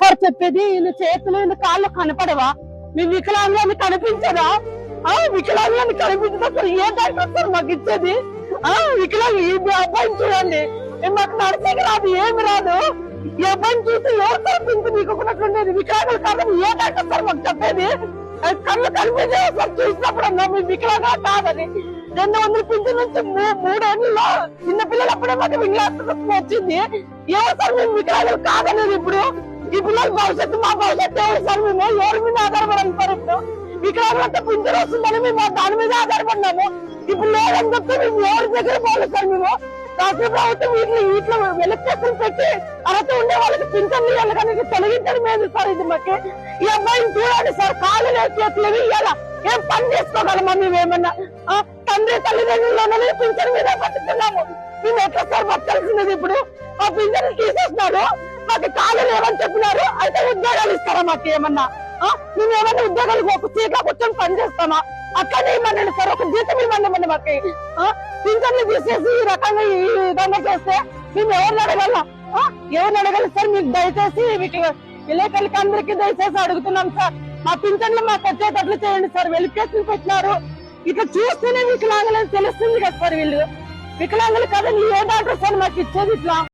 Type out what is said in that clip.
Sir చెప్పేది ఈయన చేతులు ఈయన కాళ్ళు కనపడవా? మీ వికలాంగాన్ని కనిపించదా? ఆ వికలాంగాన్ని కనిపించదా సార్? ఏ డాక్టర్ సార్ మాకు ఇచ్చేది? ఆ వికలాంగ ఈ అబ్బాయిని చూడండి. మాకు నడిచేకి రాదు ఏమి రాదు. ఈ అబ్బాయిని చూసి ఎవరు సార్ పింఛన్ ఒకటి వికలాంగులు కాదని ఏ డాక్టర్ సార్ మాకు చెప్పేది? కళ్ళు కనిపించే సార్ చూసినప్పుడు అన్నా మీ వికలాంగా కాదని. రెండు వందల పింఛన్ నుంచి మూ- చిన్న పిల్లలు అప్పుడే మాకు వికలాంగ వచ్చింది. ఎవరు సార్ మేము వికలాంగులు కాదనేది ఇప్పుడు? ఈ పిల్లల భవిష్యత్తు మా భవిష్యత్తు ఎవరు సార్ మేము? ఎవరి మీద ఆధారపడాలి సార్ ఇప్పుడు వికలాంగులంతా పింఛన్ వస్తుందని మేము దాని మీద ఆధారపడినాము. ఇప్పుడు లేదని చెప్తే మేము ఎవరి దగ్గర పోలేదు సార్ మేము? రాష్ట్ర ప్రభుత్వం వీటిని వీటిలో వెలుక్కేసులు పెట్టి అర్హత ఉండే వాళ్ళకి పింఛన్లు వెళ్ళడానికి తొలగించడం లేదు సార్ ఇది మాకు. ఈ అబ్బాయిని చూడండి సార్ కాళ్ళు లేదు చేతులు ఇవ్వాలా ఏం పని చేసుకోగలమా మేమేమన్నా తండ్రి తల్లిదండ్రులు పింఛన్ మీద బతుకుతున్నాము. మేము ఎట్లా సార్ బతకాల్సినది ఇప్పుడు? ఆ పింఛన్ తీసేస్తున్నాడు మాకు కాళ్ళు ఏమని చెప్పినారు? అయితే ఉద్యోగాలు ఇస్తారా మాకు ఏమన్నా? ఆ, మేము ఏమన్నా ఉద్యోగాలు ఒక సీట్లో కూర్చొని పని చేస్తామా? అట్లనే ఇవ్వండి సార్ ఒక జీతం ఇవ్వండి మాకు. ఆ, పింఛన్లు తీసేసి ఈ రకంగా ఈ విధంగా చేస్తే మేము ఎవరిని అడగల? ఎవరిని అడగాలి సార్? మీకు దయచేసి మీకు విలేకరులకి అందరికి దయచేసి అడుగుతున్నాం సార్. మా పింఛన్లు మాకు వచ్చేటట్లు చేయండి సార్. వెలికేసులు పెట్టినారు. ఇట్లా చూస్తేనే వికలాంగులని తెలుస్తుంది కదా సార్ వీళ్ళు. వికలాంగులు కదండి ఏ డాక్టర్ సార్ మాకు ఇచ్చేది ఇట్లా?